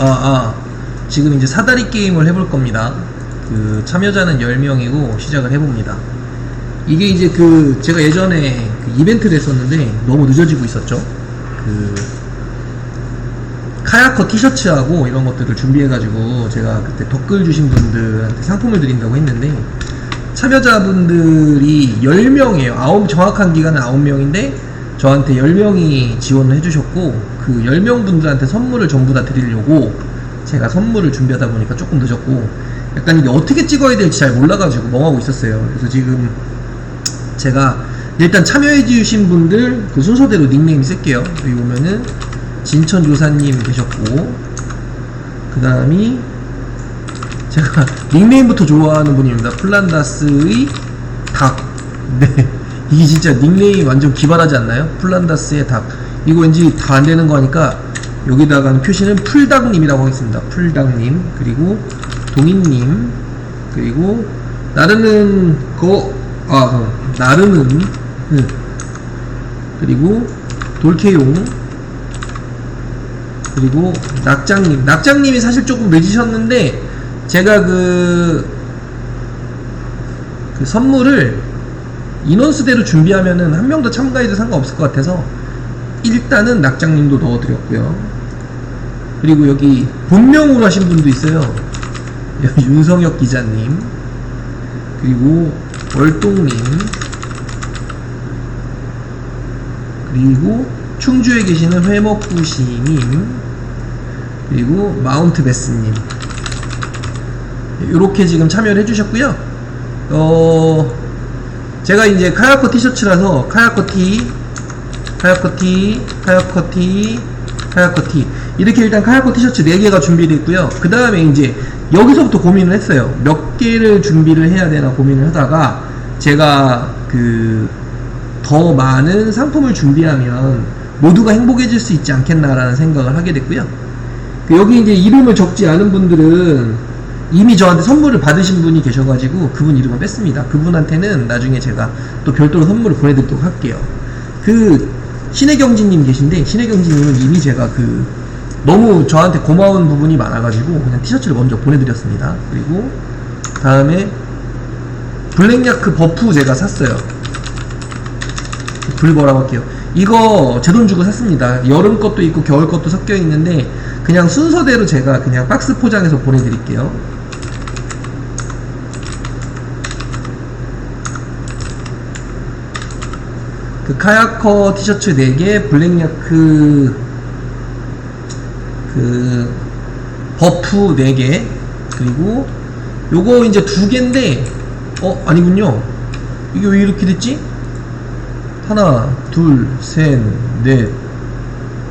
아, 아. 지금 이제 사다리 게임을 해볼 겁니다. 그 참여자는 10명이고 시작을 해봅니다. 이게 이제 그 제가 예전에 그 이벤트를 했었는데 너무 늦어지고 있었죠. 그 카야커 티셔츠하고 이런 것들을 준비해가지고 제가 그때 댓글 주신 분들한테 상품을 드린다고 했는데 참여자분들이 10명이에요. 아홉, 정확한 기간은 9명인데 저한테 10명이 지원을 해주셨고 그 10명 분들한테 선물을 전부 다 드리려고 제가 선물을 준비하다 보니까 조금 늦었고 약간 이게 어떻게 찍어야 될지 잘 몰라가지고 멍하고 있었어요. 그래서 지금 제가 일단 참여해주신 분들 그 순서대로 닉네임 쓸게요. 여기 보면은 진천조사님 계셨고 그 다음이 제가 닉네임부터 좋아하는 분입니다. 플란다스의 닭. 네. 이게 진짜 닉네임 완전 기발하지 않나요? 플란다스의 닭. 이거 왠지 다 안 되는 거 하니까 여기다가 표시는 풀닭님이라고 하겠습니다. 풀닭님. 그리고 동인님. 그리고 나르는 거, 아, 어, 나르는, 응. 그리고 돌케용. 그리고 낙장님. 낙장님이 사실 조금 늦으셨는데, 제가 그, 그 선물을 인원수대로 준비하면은 한 명 더 참가해도 상관없을 것 같아서 일단은 낙장님도 넣어드렸고요. 그리고 여기 본명으로 하신 분도 있어요. 윤성혁 기자님. 그리고 월동님. 그리고 충주에 계시는 회먹구시님. 그리고 마운트 베스님. 이렇게 지금 참여를 해주셨고요. 어, 제가 이제 카야코 티셔츠라서 카야코 티, 카야코 티, 카야코 티, 카야코 티 이렇게 일단 카야코 티셔츠 4개가 준비되어 있고요. 그 다음에 이제 여기서부터 고민을 했어요. 몇 개를 준비를 해야 되나 고민을 하다가 제가 그 더 많은 상품을 준비하면 모두가 행복해질 수 있지 않겠나라는 생각을 하게 됐고요. 그 여기 이제 이름을 적지 않은 분들은 이미 저한테 선물을 받으신 분이 계셔가지고 그분 이름을 뺐습니다. 그분한테는 나중에 제가 또 별도로 선물을 보내드리도록 할게요. 그 신혜경진님 계신데 신혜경진님은 이미 제가 그 너무 저한테 고마운 부분이 많아가지고 그냥 티셔츠를 먼저 보내드렸습니다. 그리고 다음에 블랙야크 버프 제가 샀어요. 불버라고 할게요. 이거 제 돈 주고 샀습니다. 여름 것도 있고 겨울 것도 섞여 있는데 그냥 순서대로 제가 그냥 박스 포장해서 보내드릴게요. 그 카야커 티셔츠 4개, 블랙야크 그 버프 4개, 그리고 요거 이제 두 개인데 어 아니군요. 이게 왜 이렇게 됐지? 하나, 둘, 셋, 넷.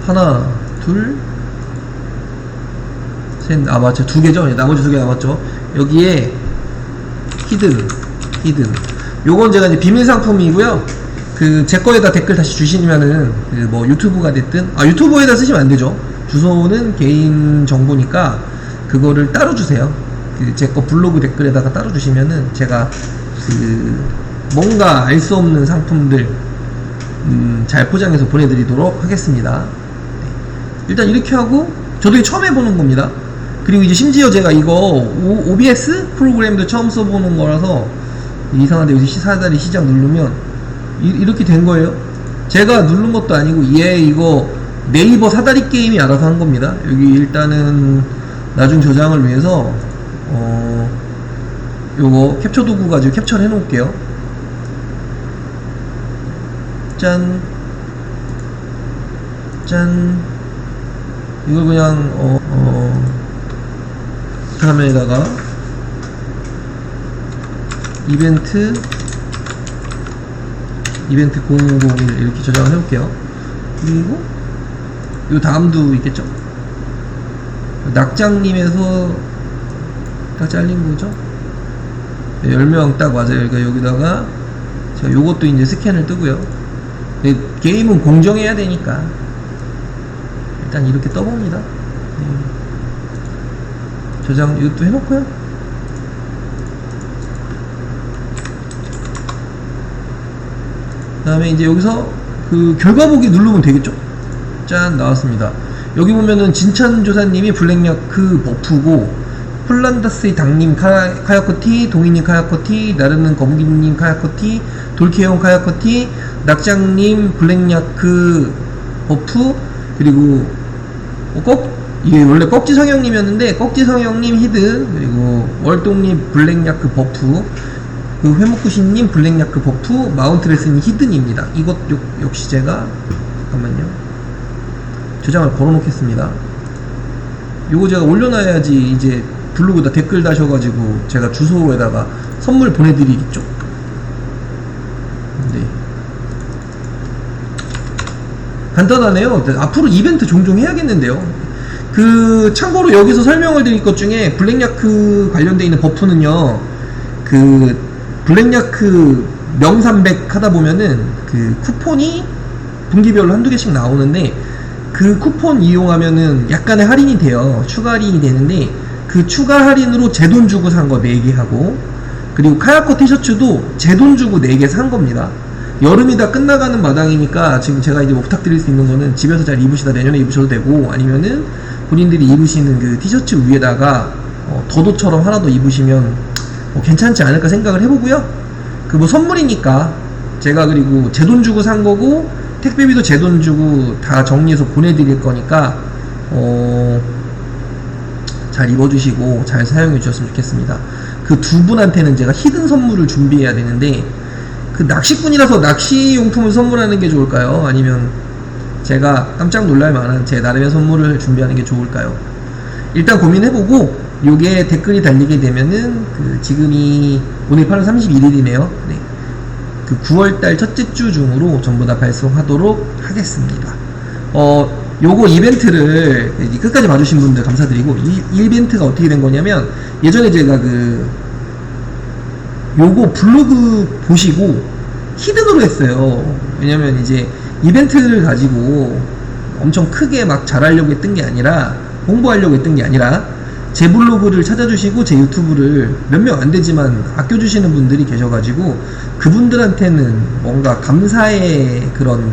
하나, 둘, 셋, 아, 맞죠. 두 개죠? 예, 나머지 두 개 남았죠. 여기에 히든, 히든. 요건 제가 이제 비밀 상품이고요. 그, 제 거에다 댓글 다시 주시면은, 그 뭐 유튜브가 됐든, 아, 유튜브에다 쓰시면 안 되죠. 주소는 개인 정보니까, 그거를 따로 주세요. 그, 제 거 블로그 댓글에다가 따로 주시면은, 제가, 그, 뭔가 알 수 없는 상품들, 음, 잘 포장해서 보내드리도록 하겠습니다. 네. 일단 이렇게 하고 저도 처음 해보는 겁니다. 그리고 이제 심지어 제가 이거 오, OBS 프로그램도 처음 써보는 거라서 이상한데 여기 시사다리 시작 누르면 이, 렇게된 거예요. 제가 누른 것도 아니고 얘 이거 네이버 사다리 게임이 알아서 한 겁니다. 여기 일단은 나중 저장을 위해서 어 요거 캡처 도구 가지고 캡처를 해 놓을게요. 짠, 짠. 이걸 그냥, 어, 어, 카메라에다가, 이벤트, 이벤트 001 이렇게 저장을 해볼게요. 그리고, 요 다음도 있겠죠? 낙장님에서 딱 잘린 거죠? 10명 딱 맞아요. 그러니까 여기다가, 제가 요것도 이제 스캔을 뜨고요. 네, 게임은 공정해야 되니까 일단 이렇게 떠봅니다 네. 저장 이것도 해놓고요 다음에 이제 여기서 그 결과 보기 누르면 되겠죠? 짠 나왔습니다. 여기 보면은 진천 조사님이 블랙야크 버프고 폴란다스의 당님 카, 카야코티, 동희님 카야코티, 나르는 거북이님 카야코티, 돌케용 카야코티, 낙장님 블랙야크 버프 그리고 어, 꺽 이게 원래 꺽지 성형님이었는데 꺽지 성형님 히든 그리고 월동님 블랙야크 버프 그 회목구신님 블랙야크 버프 마운트레스님 히든입니다. 이것 요- 역시 제가 잠깐만요 저장을 걸어놓겠습니다. 요거 제가 올려놔야지 이제 블로그다 댓글 다셔가지고 제가 주소에다가 선물 보내드리겠죠. 네. 간단하네요. 앞으로 이벤트 종종 해야겠는데요. 그 참고로 여기서 설명을 드릴 것 중에 블랙야크 관련돼 있는 버프는요. 그 블랙야크 명삼백 하다 보면은 그 쿠폰이 분기별로 한두 개씩 나오는데 그 쿠폰 이용하면은 약간의 할인이 돼요. 추가 할인이 되는데 그 추가 할인으로 제 돈 주고 산 거 4개 하고 그리고 카야코 티셔츠도 제 돈 주고 4개 산 겁니다. 여름이 다 끝나가는 마당이니까 지금 제가 이제 뭐 부탁드릴 수 있는 거는 집에서 잘 입으시다 내년에 입으셔도 되고 아니면은 본인들이 입으시는 그 티셔츠 위에다가 어, 더도처럼 하나 더 입으시면 뭐 괜찮지 않을까 생각을 해보고요. 그 뭐 선물이니까 제가 그리고 제 돈 주고 산 거고 택배비도 제 돈 주고 다 정리해서 보내드릴 거니까 어, 잘 입어주시고 잘 사용해 주셨으면 좋겠습니다. 그 두 분한테는 제가 히든 선물을 준비해야 되는데 그 낚시꾼이라서 낚시 용품을 선물하는 게 좋을까요? 아니면 제가 깜짝 놀랄 만한 제 나름의 선물을 준비하는 게 좋을까요? 일단 고민해보고 요게 댓글이 달리게 되면은 그 지금이 오늘 8월 31일이네요. 네. 그 9월달 첫째 주 중으로 전부 다 발송하도록 하겠습니다. 어, 요거 이벤트를 끝까지 봐주신 분들 감사드리고 이, 이 이벤트가 어떻게 된 거냐면 예전에 제가 그 요거 블로그 보시고 히든으로 했어요. 왜냐면 이제 이벤트를 가지고 엄청 크게 막 잘하려고 했던 게 아니라 홍보하려고 했던 게 아니라 제 블로그를 찾아주시고 제 유튜브를 몇 명 안 되지만 아껴주시는 분들이 계셔가지고 그분들한테는 뭔가 감사의 그런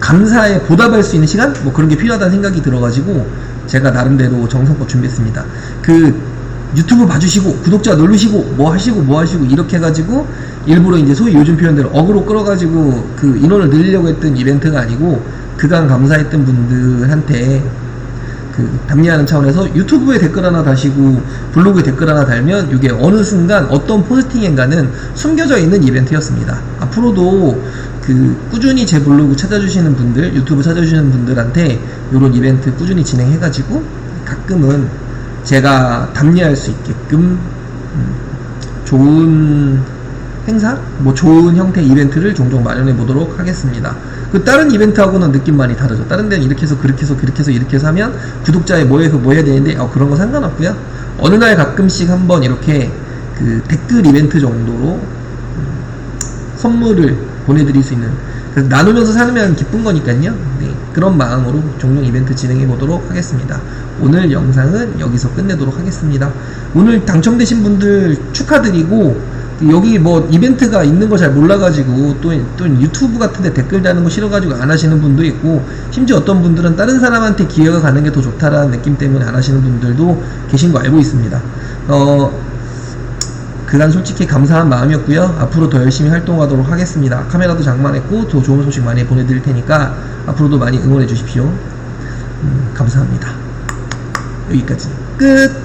감사에 보답할 수 있는 시간? 뭐 그런 게 필요하다는 생각이 들어가지고 제가 나름대로 정성껏 준비했습니다. 그 유튜브 봐주시고 구독자 누르시고 뭐 하시고 뭐 하시고 이렇게 해가지고 일부러 이제 소위 요즘 표현대로 어그로 끌어가지고 그 인원을 늘리려고 했던 이벤트가 아니고 그간 감사했던 분들한테 그 답례하는 차원에서 유튜브에 댓글 하나 다시고 블로그에 댓글 하나 달면 이게 어느 순간 어떤 포스팅인가는 숨겨져 있는 이벤트였습니다. 앞으로도 그 꾸준히 제 블로그 찾아주시는 분들, 유튜브 찾아주시는 분들한테 이런 이벤트 꾸준히 진행해가지고 가끔은 제가 답례할 수 있게끔 음, 좋은 행사, 뭐 좋은 형태의 이벤트를 종종 마련해 보도록 하겠습니다. 그 다른 이벤트하고는 느낌 많이 다르죠. 다른 데는 이렇게 해서 그렇게 해서 그렇게 해서 이렇게 해서 하면 구독자에 뭐 해서 뭐 해야 되는데 어, 그런 거 상관없고요. 어느 날 가끔씩 한번 이렇게 그 댓글 이벤트 정도로 음, 선물을 보내드릴 수 있는 그래서 나누면서 사면 기쁜 거니까요. 네, 그런 마음으로 종종 이벤트 진행해 보도록 하겠습니다. 오늘 영상은 여기서 끝내도록 하겠습니다. 오늘 당첨되신 분들 축하드리고 여기 뭐 이벤트가 있는 거 잘 몰라가지고 또, 또 유튜브 같은데 댓글 다는 거 싫어가지고 안 하시는 분도 있고 심지어 어떤 분들은 다른 사람한테 기회가 가는 게 더 좋다라는 느낌 때문에 안 하시는 분들도 계신 거 알고 있습니다. 어, 그간 솔직히 감사한 마음이었고요. 앞으로 더 열심히 활동하도록 하겠습니다. 카메라도 장만했고 더 좋은 소식 많이 보내드릴 테니까 앞으로도 많이 응원해 주십시오. 음, 감사합니다. 여기까지 끝.